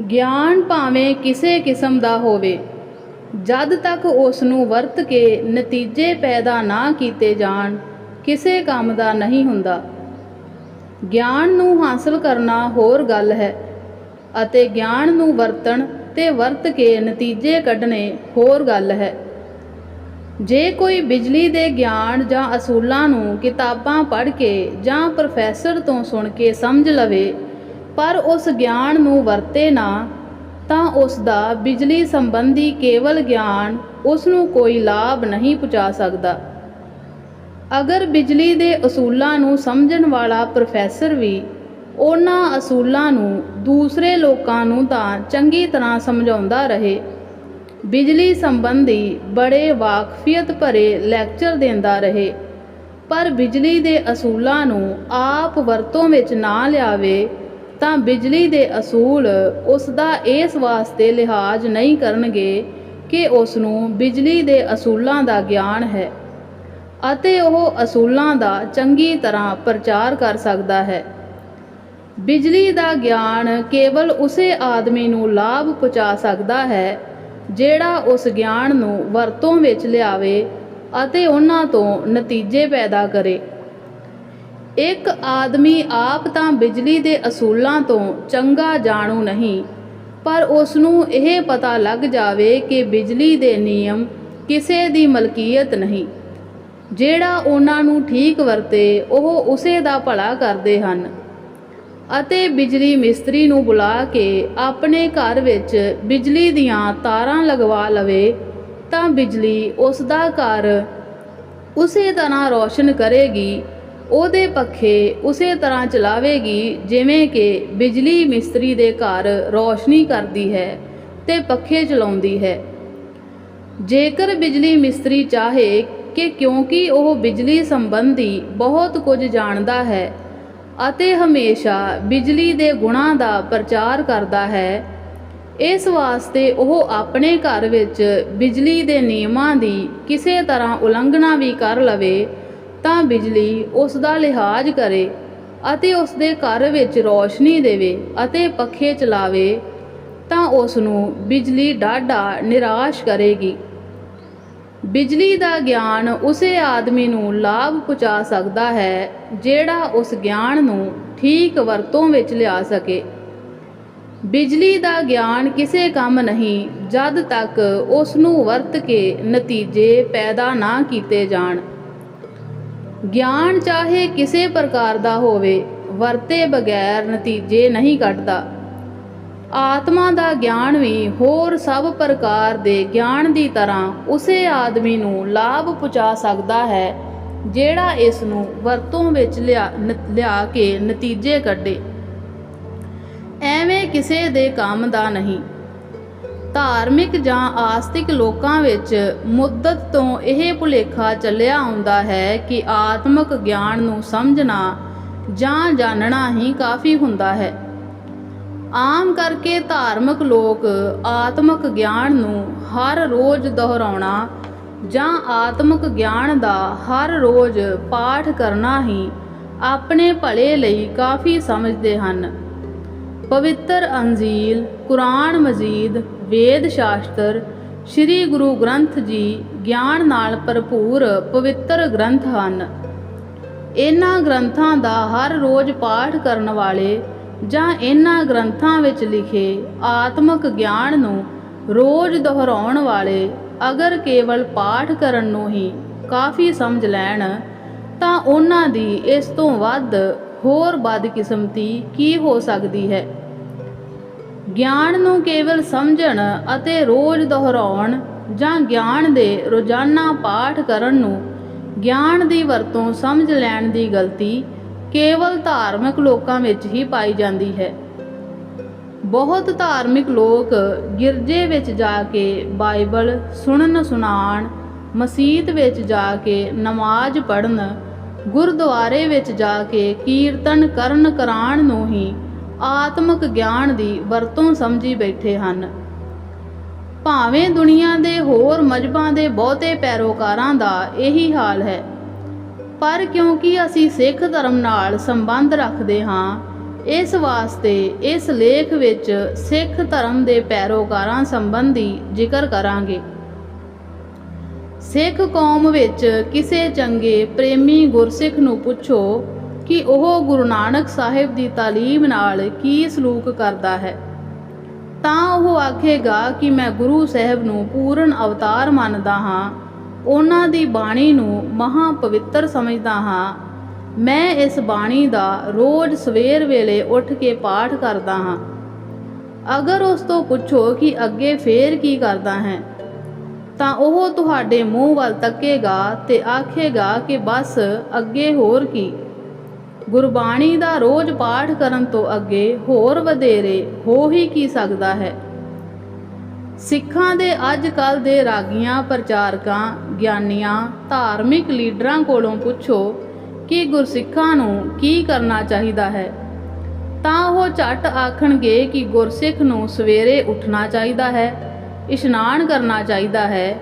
ਗਿਆਨ ਭਾਵੇਂ ਕਿਸੇ ਕਿਸਮ ਦਾ ਹੋਵੇ, ਜਦ ਤੱਕ ਉਸ ਨੂੰ ਵਰਤ ਕੇ ਨਤੀਜੇ ਪੈਦਾ ਨਾ ਕੀਤੇ ਜਾਣ, ਕਿਸੇ ਕੰਮ ਦਾ ਨਹੀਂ ਹੁੰਦਾ। ਗਿਆਨ ਨੂੰ ਹਾਸਲ ਕਰਨਾ ਹੋਰ ਗੱਲ ਹੈ ਅਤੇ ਗਿਆਨ ਨੂੰ ਵਰਤਣ ਤੇ ਵਰਤ ਕੇ ਨਤੀਜੇ ਕੱਢਣੇ ਹੋਰ ਗੱਲ ਹੈ। ਜੇ ਕੋਈ ਬਿਜਲੀ ਦੇ ਗਿਆਨ ਜਾਂ ਅਸੂਲਾਂ ਨੂੰ ਕਿਤਾਬਾਂ ਪੜ੍ਹ ਕੇ ਜਾਂ ਪ੍ਰੋਫੈਸਰ ਤੋਂ ਸੁਣ ਕੇ ਸਮਝ ਲਵੇ ਪਰ ਉਸ ਗਿਆਨ ਨੂੰ ਵਰਤੇ ਨਾ, ਤਾਂ ਉਸ ਦਾ ਬਿਜਲੀ ਸੰਬੰਧੀ ਕੇਵਲ ਗਿਆਨ ਉਸ ਨੂੰ ਕੋਈ ਲਾਭ ਨਹੀਂ ਪਹੁੰਚਾ ਸਕਦਾ। ਅਗਰ ਬਿਜਲੀ ਦੇ ਅਸੂਲਾਂ ਨੂੰ ਸਮਝਣ ਵਾਲਾ ਪ੍ਰੋਫੈਸਰ ਵੀ ਉਹਨਾਂ ਅਸੂਲਾਂ ਨੂੰ ਦੂਸਰੇ ਲੋਕਾਂ ਨੂੰ ਤਾਂ ਚੰਗੀ ਤਰ੍ਹਾਂ ਸਮਝਾਉਂਦਾ ਰਹੇ, ਬਿਜਲੀ ਸੰਬੰਧੀ ਬੜੇ ਵਾਕਫੀਅਤ ਭਰੇ ਲੈਕਚਰ ਦਿੰਦਾ ਰਹੇ, ਪਰ ਬਿਜਲੀ ਦੇ ਅਸੂਲਾਂ ਨੂੰ ਆਪ ਵਰਤੋਂ ਵਿੱਚ ਨਾ ਲਿਆਵੇ ਤਾਂ ਬਿਜਲੀ ਦੇ ਅਸੂਲ ਉਸ ਦਾ ਇਸ ਵਾਸਤੇ ਲਿਹਾਜ਼ ਨਹੀਂ ਕਰਨਗੇ ਕਿ ਉਸ ਨੂੰ ਬਿਜਲੀ ਦੇ ਅਸੂਲਾਂ ਦਾ ਗਿਆਨ ਹੈ ਅਤੇ ਉਹ ਅਸੂਲਾਂ ਦਾ ਚੰਗੀ ਤਰ੍ਹਾਂ ਪ੍ਰਚਾਰ ਕਰ ਸਕਦਾ ਹੈ। ਬਿਜਲੀ ਦਾ ਗਿਆਨ ਕੇਵਲ ਉਸੇ ਆਦਮੀ ਨੂੰ ਲਾਭ ਪਹੁੰਚਾ ਸਕਦਾ ਹੈ ਜਿਹੜਾ ਉਸ ਗਿਆਨ ਨੂੰ ਵਰਤੋਂ ਵਿੱਚ ਲਿਆਵੇ ਅਤੇ ਉਹਨਾਂ ਤੋਂ ਨਤੀਜੇ ਪੈਦਾ ਕਰੇ। ਇੱਕ ਆਦਮੀ ਆਪ ਤਾਂ ਬਿਜਲੀ ਦੇ ਅਸੂਲਾਂ ਤੋਂ ਚੰਗਾ ਜਾਣੂ ਨਹੀਂ, ਪਰ ਉਸ ਨੂੰ ਇਹ ਪਤਾ ਲੱਗ ਜਾਵੇ ਕਿ ਬਿਜਲੀ ਦੇ ਨਿਯਮ ਕਿਸੇ ਦੀ ਮਲਕੀਅਤ ਨਹੀਂ। ਜਿਹੜਾ ਉਹਨਾਂ ਨੂੰ ਠੀਕ ਵਰਤੇ, ਉਹ ਉਸੇ ਦਾ ਭਲਾ ਕਰਦੇ ਹਨ ਅਤੇ ਬਿਜਲੀ ਮਿਸਤਰੀ ਨੂੰ ਬੁਲਾ ਕੇ ਆਪਣੇ ਘਰ ਵਿੱਚ ਬਿਜਲੀ ਦੀਆਂ ਤਾਰਾਂ ਲਗਵਾ ਲਵੇ, ਤਾਂ ਬਿਜਲੀ ਉਸ ਦਾ ਘਰ ਉਸੇ ਤਰ੍ਹਾਂ ਰੋਸ਼ਨ ਕਰੇਗੀ ਉਹਦੇ ਪੱਖੇ ਉਸੇ ਤਰ੍ਹਾਂ ਚਲਾਵੇਗੀ ਜਿਵੇਂ ਕਿ ਬਿਜਲੀ ਮਿਸਤਰੀ ਦੇ ਘਰ ਰੋਸ਼ਨੀ ਕਰਦੀ ਹੈ ਤੇ ਪੱਖੇ ਚਲਾਉਂਦੀ ਹੈ। ਜੇਕਰ ਬਿਜਲੀ ਮਿਸਤਰੀ ਚਾਹੇ ਕਿ ਕਿਉਂਕਿ ਉਹ ਬਿਜਲੀ ਸੰਬੰਧੀ ਬਹੁਤ ਕੁਝ ਜਾਣਦਾ ਹੈ ਅਤੇ ਹਮੇਸ਼ਾ ਬਿਜਲੀ ਦੇ ਗੁਣਾਂ ਦਾ ਪ੍ਰਚਾਰ ਕਰਦਾ ਹੈ, ਇਸ ਵਾਸਤੇ ਉਹ ਆਪਣੇ ਘਰ ਵਿੱਚ ਬਿਜਲੀ ਦੇ ਨਿਯਮਾਂ ਦੀ ਕਿਸੇ ਤਰ੍ਹਾਂ ਉਲੰਘਣਾ ਵੀ ਕਰ ਲਵੇ ਤਾਂ ਬਿਜਲੀ ਉਸ ਦਾ ਲਿਹਾਜ਼ ਕਰੇ ਅਤੇ ਉਸ ਦੇ ਘਰ ਵਿੱਚ ਰੋਸ਼ਨੀ ਦੇਵੇ ਅਤੇ ਪੱਖੇ ਚਲਾਵੇ, ਤਾਂ ਉਸ ਨੂੰ ਬਿਜਲੀ ਡਾਢਾ ਨਿਰਾਸ਼ ਕਰੇਗੀ। ਬਿਜਲੀ ਦਾ ਗਿਆਨ ਉਸੇ ਆਦਮੀ ਨੂੰ ਲਾਭ ਪਹੁੰਚਾ ਸਕਦਾ ਹੈ ਜਿਹੜਾ ਉਸ ਗਿਆਨ ਨੂੰ ਠੀਕ ਵਰਤੋਂ ਵਿੱਚ ਲਿਆ ਸਕੇ। ਬਿਜਲੀ ਦਾ ਗਿਆਨ ਕਿਸੇ ਕੰਮ ਨਹੀਂ, ਜਦ ਤੱਕ ਉਸ ਨੂੰ ਵਰਤ ਕੇ ਨਤੀਜੇ ਪੈਦਾ ਨਾ ਕੀਤੇ ਜਾਣ। ਗਿਆਨ ਚਾਹੇ ਕਿਸੇ ਪ੍ਰਕਾਰ ਦਾ ਹੋਵੇ, ਵਰਤੇ ਬਗੈਰ ਨਤੀਜੇ ਨਹੀਂ ਕੱਢਦਾ ਆਤਮਾ ਦਾ ਗਿਆਨ ਵੀ ਹੋਰ ਸਭ ਪ੍ਰਕਾਰ ਦੇ ਗਿਆਨ ਦੀ ਤਰ੍ਹਾਂ ਉਸੇ ਆਦਮੀ ਨੂੰ ਲਾਭ ਪਹੁੰਚਾ ਸਕਦਾ ਹੈ, ਜਿਹੜਾ ਇਸ ਨੂੰ ਵਰਤੋਂ ਵਿੱਚ ਲਿਆ, ਨ- ਲਿਆ ਕੇ ਨਤੀਜੇ ਕੱਢੇ। ਐਵੇਂ ਕਿਸੇ ਦੇ ਕੰਮ ਦਾ ਨਹੀਂ। ਧਾਰਮਿਕ ਜਾਂ ਆਸਤਿਕ ਲੋਕਾਂ ਵਿੱਚ ਮੁੱਦਤ ਤੋਂ ਇਹ ਭੁਲੇਖਾ ਚੱਲਿਆ ਆਉਂਦਾ ਹੈ ਕਿ ਆਤਮਿਕ ਗਿਆਨ ਨੂੰ ਸਮਝਣਾ ਜਾਂ ਜਾਣਨਾ ਹੀ ਕਾਫੀ ਹੁੰਦਾ ਹੈ। ਆਮ ਕਰਕੇ ਧਾਰਮਿਕ ਲੋਕ ਆਤਮਿਕ ਗਿਆਨ ਨੂੰ ਹਰ ਰੋਜ਼ ਦੁਹਰਾਉਣਾ ਜਾਂ ਆਤਮਿਕ ਗਿਆਨ ਦਾ ਹਰ ਰੋਜ਼ ਪਾਠ ਕਰਨਾ ਹੀ ਆਪਣੇ ਭਲੇ ਲਈ ਕਾਫੀ ਸਮਝਦੇ ਹਨ। ਪਵਿੱਤਰ ਅੰਜੀਲ, ਕੁਰਾਨ ਮਜੀਦ ਵੇਦ ਸ਼ਾਸਤਰ ਸ੍ਰੀ ਗੁਰੂ ਗ੍ਰੰਥ ਜੀ ਗਿਆਨ ਨਾਲ ਭਰਪੂਰ ਪਵਿੱਤਰ ਗ੍ਰੰਥ ਹਨ। ਇਹਨਾਂ ਗ੍ਰੰਥਾਂ ਦਾ ਹਰ ਰੋਜ਼ ਪਾਠ ਕਰਨ ਵਾਲੇ ਜਾਂ ਇਹਨਾਂ ਗ੍ਰੰਥਾਂ ਵਿੱਚ ਲਿਖੇ ਆਤਮਿਕ ਗਿਆਨ ਨੂੰ ਰੋਜ਼ ਦੁਹਰਾਉਣ ਵਾਲੇ ਅਗਰ ਕੇਵਲ ਪਾਠ ਕਰਨ ਨੂੰ ਹੀ ਕਾਫੀ ਸਮਝ ਲੈਣ, ਤਾਂ ਉਹਨਾਂ ਦੀ ਇਸ ਤੋਂ ਵੱਧ ਹੋਰ ਬਦਕਿਸਮਤੀ ਕੀ ਹੋ ਸਕਦੀ ਹੈ? ਗਿਆਨ ਨੂੰ ਕੇਵਲ ਸਮਝਣ ਅਤੇ ਰੋਜ਼ ਦੁਹਰਾਉਣ ਜਾਂ ਗਿਆਨ ਦੇ ਰੋਜ਼ਾਨਾ ਪਾਠ ਕਰਨ ਨੂੰ ਗਿਆਨ ਦੀ ਵਰਤੋਂ ਸਮਝ ਲੈਣ ਦੀ ਗਲਤੀ ਕੇਵਲ ਧਾਰਮਿਕ ਲੋਕਾਂ ਵਿੱਚ ਹੀ ਪਾਈ ਜਾਂਦੀ ਹੈ। ਬਹੁਤ ਧਾਰਮਿਕ ਲੋਕ ਗਿਰਜੇ ਵਿੱਚ ਜਾ ਕੇ ਬਾਈਬਲ ਸੁਣਨ ਸੁਣਾਉਣ ਮਸਜਿਦ ਵਿੱਚ ਜਾ ਕੇ ਨਮਾਜ਼ ਪੜ੍ਹਨ, ਗੁਰਦੁਆਰੇ ਵਿੱਚ ਜਾ ਕੇ ਕੀਰਤਨ ਕਰਨ ਕਰਾਣ ਨੂੰ ਹੀ ਆਤਮਿਕ ਗਿਆਨ ਦੀ ਵਰਤੋਂ ਸਮਝੀ ਬੈਠੇ ਹਨ। ਭਾਵੇਂ ਦੁਨੀਆ ਦੇ ਹੋਰ ਮਜਬਾਂ ਦੇ ਬਹੁਤੇ ਪੈਰੋਕਾਰਾਂ ਦਾ ਇਹੀ ਹਾਲ ਹੈ, ਪਰ ਕਿਉਂਕਿ ਅਸੀਂ ਸਿੱਖ ਧਰਮ ਨਾਲ ਸੰਬੰਧ ਰੱਖਦੇ ਹਾਂ, ਇਸ ਵਾਸਤੇ ਇਸ ਲੇਖ ਵਿੱਚ ਸਿੱਖ ਧਰਮ ਦੇ ਪੈਰੋਕਾਰਾਂ ਸੰਬੰਧੀ ਜ਼ਿਕਰ ਕਰਾਂਗੇ। ਸਿੱਖ ਕੌਮ ਵਿੱਚ ਕਿਸੇ ਚੰਗੇ ਪ੍ਰੇਮੀ ਗੁਰਸਿੱਖ ਨੂੰ ਪੁੱਛੋ ਕਿ ਉਹ ਗੁਰੂ ਨਾਨਕ ਸਾਹਿਬ ਦੀ ਤਾਲੀਮ ਨਾਲ ਕੀ ਸਲੂਕ ਕਰਦਾ ਹੈ। ਤਾਂ ਉਹ ਆਖੇਗਾ ਕਿ ਮੈਂ ਗੁਰੂ ਸਾਹਿਬ ਨੂੰ ਪੂਰਨ ਅਵਤਾਰ ਮੰਨਦਾ ਹਾਂ। ਉਹਨਾਂ ਦੀ ਬਾਣੀ ਨੂੰ ਮਹਾ ਪਵਿੱਤਰ ਸਮਝਦਾ ਹਾਂ। ਮੈਂ ਇਸ ਬਾਣੀ ਦਾ ਰੋਜ਼ ਸਵੇਰ ਵੇਲੇ ਉੱਠ ਕੇ ਪਾਠ ਕਰਦਾ ਹਾਂ। ਅਗਰ ਉਸ ਤੋਂ ਪੁੱਛੋ ਕਿ ਅੱਗੇ ਫੇਰ ਕੀ ਕਰਦਾ ਹੈ, ਤਾਂ ਉਹ ਤੁਹਾਡੇ ਮੂੰਹ ਵੱਲ ਤੱਕੇਗਾ ਤੇ ਆਖੇਗਾ ਕਿ ਬਸ ਅੱਗੇ ਹੋਰ ਕੀ। ਗੁਰਬਾਣੀ ਦਾ ਰੋਜ਼ ਪਾਠ ਕਰਨ ਤੋਂ ਅੱਗੇ ਹੋਰ ਵਧੇਰੇ ਹੋ ਹੀ ਕੀ ਸਕਦਾ ਹੈ? ਸਿੱਖਾਂ ਦੇ ਅੱਜ ਕੱਲ ਦੇ ਰਾਗੀਆਂ ਪ੍ਰਚਾਰਕਾਂ, ਗਿਆਨੀਆਂ, ਧਾਰਮਿਕ ਲੀਡਰਾਂ ਕੋਲੋਂ ਪੁੱਛੋ ਕਿ ਗੁਰਸਿੱਖਾਂ ਨੂੰ ਕੀ ਕਰਨਾ ਚਾਹੀਦਾ ਹੈ। ਤਾਂ ਉਹ ਝੱਟ ਆਖਣਗੇ ਕਿ ਗੁਰਸਿੱਖ ਨੂੰ ਸਵੇਰੇ ਉੱਠਣਾ ਚਾਹੀਦਾ ਹੈ, ਇਸ਼ਨਾਨ ਕਰਨਾ ਚਾਹੀਦਾ ਹੈ,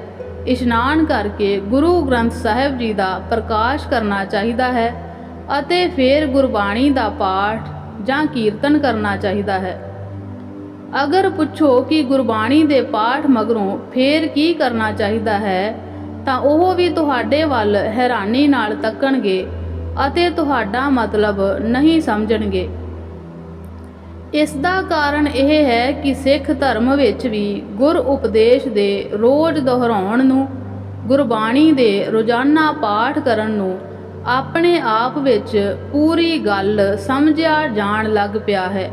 ਇਸ਼ਨਾਨ ਕਰਕੇ ਗੁਰੂ ਗ੍ਰੰਥ ਸਾਹਿਬ ਜੀ ਦਾ ਪ੍ਰਕਾਸ਼ ਕਰਨਾ ਚਾਹੀਦਾ ਹੈ ਅਤੇ ਫਿਰ ਗੁਰਬਾਣੀ ਦਾ ਪਾਠ ਜਾਂ ਕੀਰਤਨ ਕਰਨਾ ਚਾਹੀਦਾ ਹੈ। ਅਗਰ ਪੁੱਛੋ ਕਿ ਗੁਰਬਾਣੀ ਦੇ ਪਾਠ ਮਗਰੋਂ ਫੇਰ ਕੀ ਕਰਨਾ ਚਾਹੀਦਾ ਹੈ, ਤਾਂ ਉਹ ਵੀ ਤੁਹਾਡੇ ਵੱਲ ਹੈਰਾਨੀ ਨਾਲ ਤੱਕਣਗੇ ਅਤੇ ਤੁਹਾਡਾ ਮਤਲਬ ਨਹੀਂ ਸਮਝਣਗੇ। ਇਸ ਦਾ ਕਾਰਨ ਇਹ ਹੈ ਕਿ ਸਿੱਖ ਧਰਮ ਵਿੱਚ ਵੀ ਗੁਰ ਉਪਦੇਸ਼ ਦੇ ਰੋਜ਼ ਦੁਹਰਾਉਣ ਨੂੰ, ਗੁਰਬਾਣੀ ਦੇ ਰੋਜ਼ਾਨਾ ਪਾਠ ਕਰਨ ਨੂੰ ਆਪਣੇ ਆਪ ਵਿੱਚ ਪੂਰੀ ਗੱਲ ਸਮਝਿਆ ਜਾਣ ਲੱਗ ਪਿਆ ਹੈ।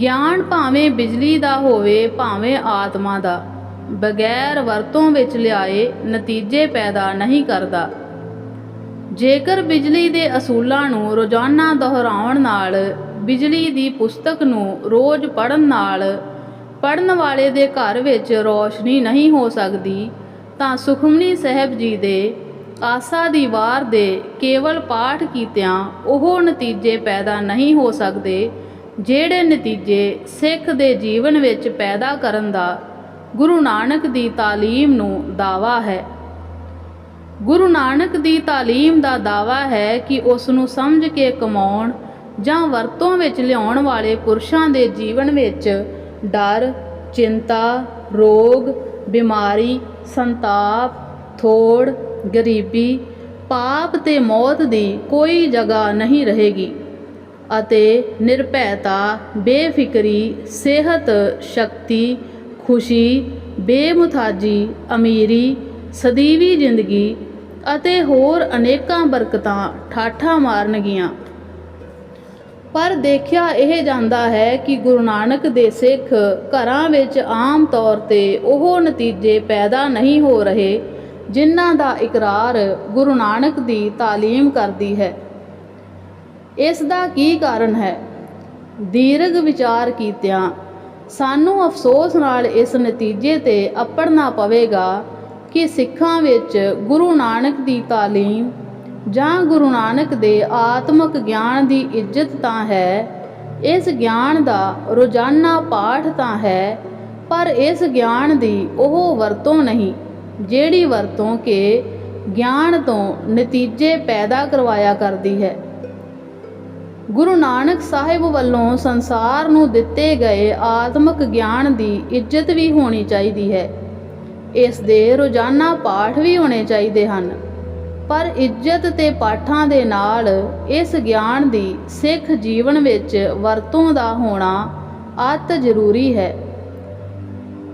ਗਿਆਨ ਭਾਵੇਂ ਬਿਜਲੀ ਦਾ ਹੋਵੇ, ਭਾਵੇਂ ਆਤਮਾ ਦਾ, ਬਗੈਰ ਵਰਤੋਂ ਵਿੱਚ ਲਿਆਏ ਨਤੀਜੇ ਪੈਦਾ ਨਹੀਂ ਕਰਦਾ। ਜੇਕਰ ਬਿਜਲੀ ਦੇ ਅਸੂਲਾਂ ਨੂੰ ਰੋਜ਼ਾਨਾ ਦੁਹਰਾਉਣ ਨਾਲ, ਬਿਜਲੀ ਦੀ ਪੁਸਤਕ ਨੂੰ ਰੋਜ਼ ਪੜਨ ਨਾਲ ਪੜਨ ਵਾਲੇ ਦੇ ਘਰ ਵਿੱਚ ਰੋਸ਼ਨੀ ਨਹੀਂ ਹੋ ਸਕਦੀ, ਤਾਂ ਸੁਖਮਨੀ ਸਾਹਿਬ ਜੀ ਦੇ ਆਸਾ ਦੀ ਵਾਰ ਦੇ ਕੇਵਲ ਪਾਠ ਕੀਤਿਆਂ ਉਹ ਨਤੀਜੇ ਪੈਦਾ ਨਹੀਂ ਹੋ ਸਕਦੇ, ਜਿਹੜੇ ਨਤੀਜੇ ਸਿੱਖ ਦੇ ਜੀਵਨ ਵਿੱਚ ਪੈਦਾ ਕਰਨ ਦਾ ਗੁਰੂ ਨਾਨਕ ਦੀ ਤਾਲੀਮ ਨੂੰ ਦਾਵਾ ਹੈ। ਗੁਰੂ ਨਾਨਕ ਦੀ ਤਾਲੀਮ ਦਾ ਦਾਵਾ ਹੈ ਕਿ ਉਸ ਨੂੰ ਸਮਝ ਕੇ ਕਮਾਉਣ ਜਾਂ ਵਰਤੋਂ ਵਿੱਚ ਲਿਆਉਣ ਵਾਲੇ ਪੁਰਸ਼ਾਂ ਦੇ ਜੀਵਨ ਵਿੱਚ ਡਰ, ਚਿੰਤਾ, ਰੋਗ, ਬਿਮਾਰੀ, ਸੰਤਾਪ, ਥੋੜ ਗਰੀਬੀ ਪਾਪ ਤੇ ਮੌਤ ਦੀ ਕੋਈ ਜਗ੍ਹਾ ਨਹੀਂ ਰਹੇਗੀ ਅਤੇ ਨਿਰਭੈਤਾ, ਬੇਫਿਕਰੀ, ਸਿਹਤ ਸ਼ਕਤੀ, ਖੁਸ਼ੀ, ਬੇਮੁਥਾਜੀ, ਅਮੀਰੀ, ਸਦੀਵੀ ਜ਼ਿੰਦਗੀ ਅਤੇ ਹੋਰ ਅਨੇਕਾਂ ਬਰਕਤਾਂ ਠਾਠਾਂ ਮਾਰਨਗੀਆਂ। ਪਰ ਦੇਖਿਆ ਇਹ ਜਾਂਦਾ ਹੈ ਕਿ ਗੁਰੂ ਨਾਨਕ ਦੇ ਸਿੱਖ ਘਰਾਂ ਵਿੱਚ ਆਮ ਤੌਰ ਤੇ ਉਹ ਨਤੀਜੇ ਪੈਦਾ ਨਹੀਂ ਹੋ ਰਹੇ ਜਿਨ੍ਹਾਂ ਦਾ ਇਕਰਾਰ ਗੁਰੂ ਨਾਨਕ ਦੀ ਤਾਲੀਮ ਕਰਦੀ ਹੈ। ਇਸ ਦਾ ਕੀ ਕਾਰਨ ਹੈ? ਦੀਰਘ ਵਿਚਾਰ ਕੀਤਿਆਂ, ਸਾਨੂੰ ਅਫਸੋਸ ਨਾਲ ਇਸ ਨਤੀਜੇ ਤੇ ਅਪੜਨਾ ਪਵੇਗਾ ਕਿ ਸਿੱਖਾਂ ਵਿੱਚ ਗੁਰੂ ਨਾਨਕ ਦੀ ਤਾਲੀਮ ਜਾਂ ਗੁਰੂ ਨਾਨਕ ਦੇ ਆਤਮਿਕ ਗਿਆਨ ਦੀ ਇੱਜ਼ਤ ਤਾਂ ਹੈ, ਇਸ ਗਿਆਨ ਦਾ ਰੋਜ਼ਾਨਾ ਪਾਠ ਤਾਂ ਹੈ, ਪਰ ਇਸ ਗਿਆਨ ਦੀ ਉਹ ਵਰਤੋਂ ਨਹੀਂ। ਜਿਹੜੀ ਵਰਤੋਂ ਕਿ ਗਿਆਨ ਤੋਂ ਨਤੀਜੇ ਪੈਦਾ ਕਰਵਾਇਆ ਕਰਦੀ ਹੈ। ਗੁਰੂ ਨਾਨਕ ਸਾਹਿਬ ਵੱਲੋਂ ਸੰਸਾਰ ਨੂੰ ਦਿੱਤੇ ਗਏ ਆਤਮਿਕ ਗਿਆਨ ਦੀ ਇੱਜ਼ਤ ਵੀ ਹੋਣੀ ਚਾਹੀਦੀ ਹੈ। ਇਸ ਦੇ ਰੋਜ਼ਾਨਾ ਪਾਠ ਵੀ ਹੋਣੇ ਚਾਹੀਦੇ ਹਨ। ਪਰ ਇੱਜ਼ਤ ਤੇ ਪਾਠਾਂ ਦੇ ਨਾਲ ਇਸ ਗਿਆਨ ਦੀ ਸਿੱਖ ਜੀਵਨ ਵਿੱਚ ਵਰਤੋਂ ਦਾ ਹੋਣਾ ਅਤ ਜ਼ਰੂਰੀ ਹੈ।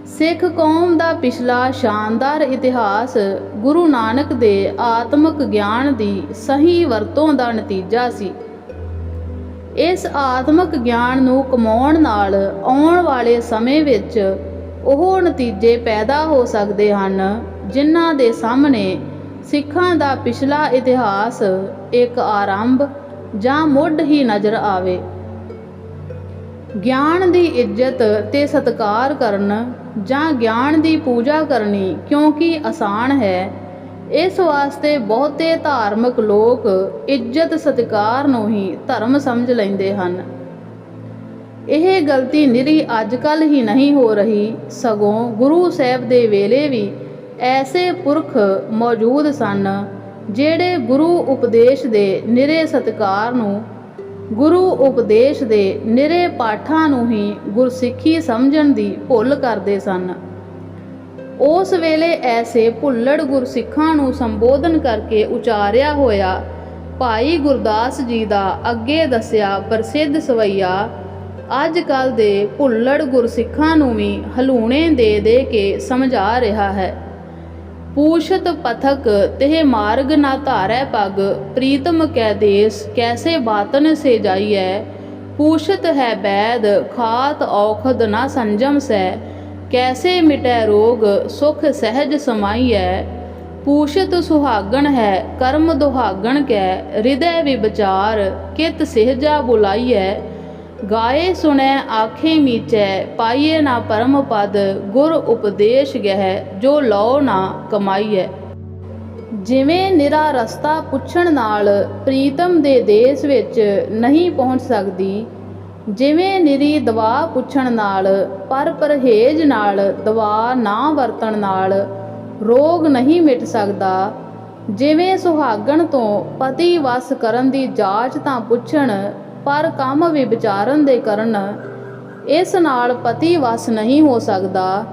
ਸਿੱਖ ਕੌਮ ਦਾ ਪਿਛਲਾ ਸ਼ਾਨਦਾਰ ਇਤਿਹਾਸ ਗੁਰੂ ਨਾਨਕ ਦੇ ਆਤਮਿਕ ਗਿਆਨ ਦੀ ਸਹੀ ਵਰਤੋਂ ਦਾ ਨਤੀਜਾ ਸੀ। ਇਸ ਆਤਮਿਕ ਗਿਆਨ ਨੂੰ ਕਮਾਉਣ ਨਾਲ ਆਉਣ ਵਾਲੇ ਸਮੇਂ ਵਿੱਚ ਉਹ ਨਤੀਜੇ ਪੈਦਾ ਹੋ ਸਕਦੇ ਹਨ, ਜਿਨ੍ਹਾਂ ਦੇ ਸਾਹਮਣੇ ਸਿੱਖਾਂ ਦਾ ਪਿਛਲਾ ਇਤਿਹਾਸ ਇੱਕ ਆਰੰਭ ਜਾਂ ਮੁੱਢ ਹੀ ਨਜ਼ਰ ਆਵੇ। ਗਿਆਨ ਦੀ ਇੱਜ਼ਤ ਤੇ ਸਤਿਕਾਰ ਕਰਨ ਜਾਂ ਗਿਆਨ ਦੀ ਪੂਜਾ ਕਰਨੀ ਕਿਉਂਕਿ ਆਸਾਨ ਹੈ। ਇਸ ਵਾਸਤੇ ਬਹੁਤੇ ਧਾਰਮਿਕ ਲੋਕ ਇੱਜ਼ਤ ਸਤਿਕਾਰ ਨੂੰ ਹੀ ਧਰਮ ਸਮਝ ਲੈਂਦੇ ਹਨ। ਇਹ ਗਲਤੀ ਨਿਰੀ ਅੱਜ ਕੱਲ ਹੀ ਨਹੀਂ ਹੋ ਰਹੀ। ਸਗੋਂ ਗੁਰੂ ਸਾਹਿਬ ਦੇ ਵੇਲੇ ਵੀ ਐਸੇ ਪੁਰਖ ਮੌਜੂਦ ਸਨ, ਜਿਹੜੇ ਗੁਰੂ ਉਪਦੇਸ਼ ਦੇ ਨਿਰੇ ਸਤਿਕਾਰ ਨੂੰ ਗੁਰੂ ਉਪਦੇਸ਼ ਦੇ ਨਿਰੇ ਪਾਠਾਂ ਨੂੰ ਹੀ ਗੁਰਸਿੱਖੀ ਸਮਝਣ ਦੀ ਭੁੱਲ ਕਰਦੇ ਸਨ। ਉਸ ਵੇਲੇ ਐਸੇ ਭੁੱਲੜ ਗੁਰਸਿੱਖਾਂ ਨੂੰ ਸੰਬੋਧਨ ਕਰਕੇ ਉਚਾਰਿਆ ਹੋਇਆ ਭਾਈ ਗੁਰਦਾਸ ਜੀ ਦਾ ਅੱਗੇ ਦੱਸਿਆ ਪ੍ਰਸਿੱਧ ਸਵਈਆ ਅੱਜ ਕੱਲ ਦੇ ਭੁੱਲੜ ਗੁਰਸਿੱਖਾਂ ਨੂੰ ਵੀ ਹਲੂਣੇ ਦੇ ਦੇ ਕੇ ਸਮਝਾ ਰਿਹਾ ਹੈ। ਪੂਸ਼ਤ ਪਥਕ, ਤਿਹ ਮਾਰਗ ਨਾ ਧਾਰੈ ਪਗ, ਪ੍ਰੀਤਮ ਕੈ ਦੇਸ, ਕੈਸੇ ਬਾਤਨ ਸੇ ਜਾਈਐ? ਪੂਸ਼ਤ ਹੈ ਬੈਦ, ਖਾਤ ਔਖਦ ਨਾ ਸੰਜਮ ਸੈ। ਕੈਸੇ ਮਿਟੈ ਰੋਗ, ਸੁਖ ਸਹਿਜ ਸਮਾਈਐ? ਪੂਸ਼ਤ ਸੁਹਾਗਣ ਹੈ, ਕਰਮ ਦੁਹਾਗਣ ਕੈ। ਹਿਰਦੈ ਵਿਚਾਰ ਕਿਤ ਸਿਹਜਾ ਬੁਲਾਈਐ? ਗਾਏ ਸੁਣੈ, ਆਖੇ ਮੀਚੈ ਪਾਈਏ ਨਾ ਪਰਮ ਪਦ, ਗੁਰ ਉਪਦੇਸ਼ ਗਹਿ, ਜੋ ਲਓ ਨਾ ਕਮਾਈਐ। ਜਿਵੇਂ ਨਿਰਾ ਰਸਤਾ ਪੁੱਛਣ ਨਾਲ ਪ੍ਰੀਤਮ ਦੇ ਦੇਸ਼ ਵਿੱਚ ਨਹੀਂ ਪਹੁੰਚ ਸਕਦੀ, ਜਿਵੇਂ ਨਿਰੀ ਦਵਾ ਪੁੱਛਣ ਨਾਲ, ਪਰ ਪਰਹੇਜ਼ ਨਾਲ ਦਵਾ ਨਾ ਵਰਤਣ ਨਾਲ ਰੋਗ ਨਹੀਂ ਮਿਟ ਸਕਦਾ, ਜਿਵੇਂ ਸੁਹਾਗਣ ਤੋਂ ਪਤੀ ਵਸ ਕਰਨ ਦੀ ਜਾਂਚ ਤਾਂ ਪੁੱਛਣ ਪਰ ਕੰਮ ਵੀ ਵਿਚਾਰਨ ਦੇ ਕਰਨ ਇਸ ਨਾਲ ਪਤੀ ਵਸ ਨਹੀਂ ਹੋ ਸਕਦਾ।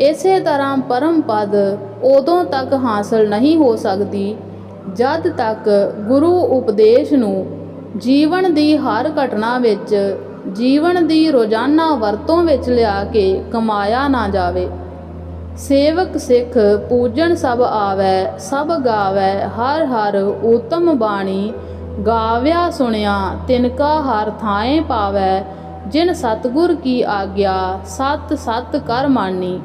ਇਸੇ ਤਰ੍ਹਾਂ ਪਰਮ ਪਦ ਉਦੋਂ ਤੱਕ ਹਾਸਲ ਨਹੀਂ ਹੋ ਸਕਦੀ, ਜਦ ਤੱਕ ਗੁਰੂ ਉਪਦੇਸ਼ ਨੂੰ ਜੀਵਨ ਦੀ ਹਰ ਘਟਨਾ ਵਿੱਚ, ਜੀਵਨ ਦੀ ਰੋਜ਼ਾਨਾ ਵਰਤੋਂ ਵਿੱਚ ਲਿਆ ਕੇ ਕਮਾਇਆ ਨਾ ਜਾਵੇ। ਸੇਵਕ ਸਿੱਖ ਪੂਜਣ ਸਭ ਆਵੈ, ਸਭ ਗਾਵੈ, ਹਰ ਹਰ ਊਤਮ ਬਾਣੀ ਗਾਵਿਆ ਸੁਣਿਆ ਤਿਨਕਾ ਹਰ ਥਾਏ ਪਾਵੈ ਜਿਨ ਸਤਗੁਰ ਕੀ ਆਗਿਆ ਸਤ ਸਤ ਕਰ ਮਾਨੀ।